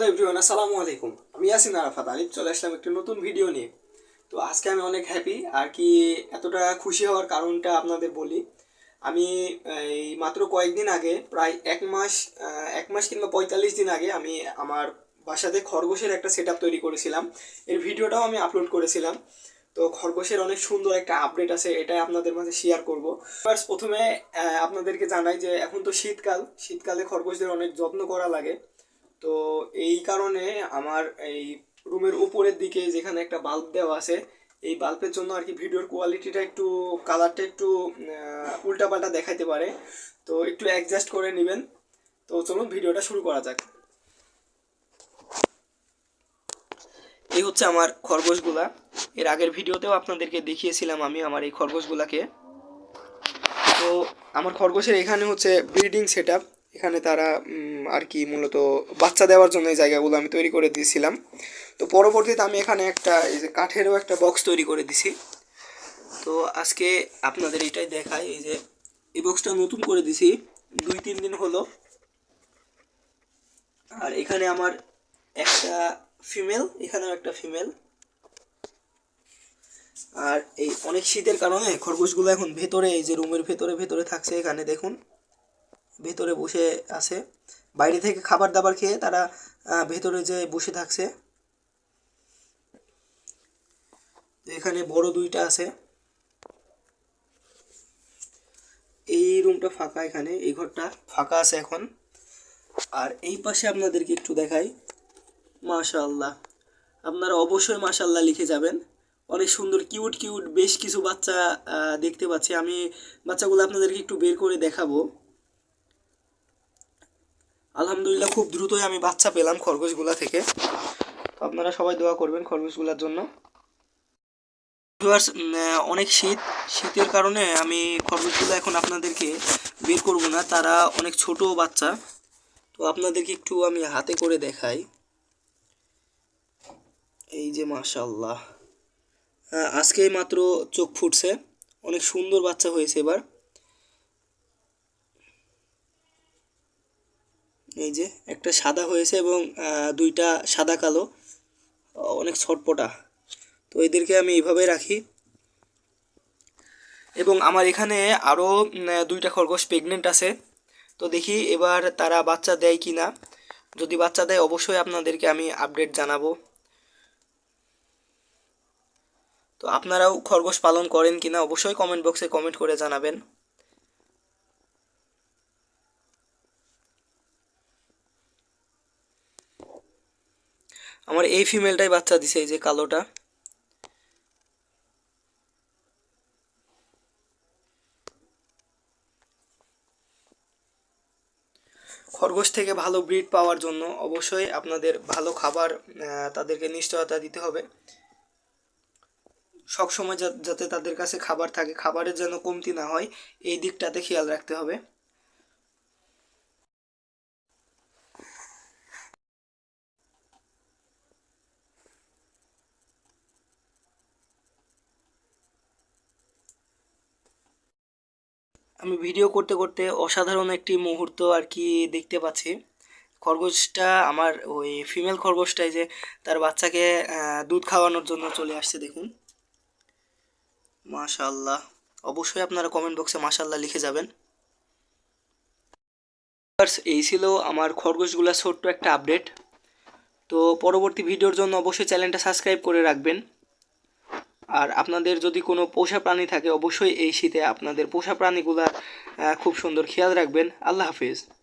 Everyone আসসালামু আলাইকুম। আমি ইয়াসিন আরাফাত আলিফ, চলে আসলাম একটি নতুন ভিডিও নিয়ে। তো আজকে আমি অনেক হ্যাপি আর কি এতটা খুশি হওয়ার কারণটা আপনাদের বলি। আমি, এই, মাত্র কয়েকদিন আগে, প্রায় এক মাস এক মাস কিংবা পঁয়তাল্লিশ দিন আগে আমি আমার বাসাতে খরগোশের একটা সেট তৈরি করেছিলাম। এর ভিডিওটাও আমি আপলোড করেছিলাম। তো খরগোশের অনেক সুন্দর একটা আপডেট আছে, এটাই আপনাদের মাঝে শেয়ার করব। প্রথমে আপনাদেরকে জানাই যে এখন তো শীতকাল, শীতকালে খরগোশদের অনেক যত্ন করা লাগে। তো এই কারণে আমার এই রুমের উপরের দিকে যেখানে একটা বাল্ব দেওয়া আছে, এই বাল্বের জন্য আর কি ভিডিওর কোয়ালিটিটা একটু কালারটা একটু উল্টাপাল্টা দেখাইতে পারে। তো একটু অ্যাডজাস্ট করে নেবেন। তো চলুন ভিডিওটা শুরু করা যাক। এই হচ্ছে আমার খরগোশগুলা। এর আগের ভিডিওতেও আপনাদেরকে দেখিয়েছিলাম আমি আমার এই খরগোশগুলাকে। তো আমার খরগোশের এখানে হচ্ছে ব্রিডিং সেট এখানে তারা আর কি মূলত বাচ্চা দেওয়ার জন্য এই জায়গাগুলো আমি তৈরি করে দিয়েছিলাম। তো পরবর্তীতে আমি এখানে একটা, এই যে কাঠেরও একটা বক্স তৈরি করে দিছি। তো আজকে আপনাদের এটাই দেখাই, এই যে এই বক্সটা নতুন করে দিছি, দুই তিন দিন হলো। আর এখানে আমার একটা ফিমেল এখানেও একটা ফিমেল আর এই অনেক শীতের কারণে খরগোশগুলো এখন ভেতরে, এই যে রুমের ভেতরে ভেতরে থাকছে এখানে, দেখুন। ভেতরে বসে আছে। বাইরে থেকে খাবার দাবার খেয়ে তারা ভেতরে যে বসে থাকছে। এখানে বড় দুইটা আছে। এই রুমটা ফাঁকা এখানে, এই ঘরটা ফাঁকা আছে এখন। আর এই পাশে আপনাদেরকে একটু দেখাই। মাশাআল্লাহ। আপনারা অবশ্যই মাশাআল্লাহ লিখে যাবেন। অনেক সুন্দর, কিউট কিউট, বেশ কিছু বাচ্চা দেখতে পাচ্ছি। আমি বাচ্চাগুলো আপনাদেরকে একটু বের করে দেখাবো। আলহামদুলিল্লাহ খুব দ্রুতই আমি বাচ্চা পেলাম খরগোশগুলা থেকে। তো আপনারা সবাই দোয়া করবেন খরগোশগুলার জন্য। অনেক শীত। শীতের কারণে আমি খরগোশগুলো এখন আপনাদেরকে বের করব না। তারা অনেক ছোট বাচ্চা। তো আপনাদেরকে একটু আমি হাতে করে দেখাই। এই যে মাশাল্লাহ আহ, আজকে মাত্র চোখ ফুটছে। অনেক সুন্দর বাচ্চা হয়েছে এবার। এই যে একটা সাদা হয়েছে এবং দুইটা সাদা কালো, অনেক ছটপটা। তো এদেরকে আমি এইভাবে রাখি। এবং আমার এখানে আরও দুইটা খরগোশ প্রেগনেন্ট আছে। তো দেখি এবার তারা বাচ্চা দেয় কি না যদি বাচ্চা দেয়, অবশ্যই আপনাদেরকে আমি আপডেট জানাব। তো আপনারাও খরগোশ পালন করেন কিনা, অবশ্যই কমেন্ট বক্সে কমেন্ট করে জানাবেন। আমার এই ফিমেলটাই বাচ্চা দিছে, এই যে কালোটা। খরগোশ থেকে ভালো ব্রিড পাওয়ার জন্য অবশ্যই আপনাদের ভালো খাবার তাদেরকে নিশ্চয়তা দিতে হবে। সবসময় যাতে তাদের কাছে খাবার থাকে, খাবারের যেন কমতি না হয়, এই দিকটাতে খেয়াল রাখতে হবে। আমি ভিডিও করতে করতে অসাধারণ একটি মুহূর্ত আর কি দেখতে পাচ্ছি। খরগোশটা আমার ওই ফিমেল খরগোশটাই যে তার বাচ্চাকে দুধ খাওয়ানোর জন্য চলে আসছে, দেখুন। মাশাল্লাহ অবশ্যই আপনারা কমেন্ট বক্সে মাশাল্লাহ লিখে যাবেন। এই ছিল আমার খরগোশগুলা ছোট্ট একটা আপডেট তো পরবর্তী ভিডিওর জন্য অবশ্যই চ্যানেলটা সাবস্ক্রাইব করে রাখবেন। আর আপনাদের যদি কোনো পোষা প্রাণী থাকে, অবশ্যই এই শীতে আপনাদের পোষা প্রাণীগুলার খুব সুন্দর খেয়াল রাখবেন। আল্লাহ হাফিজ।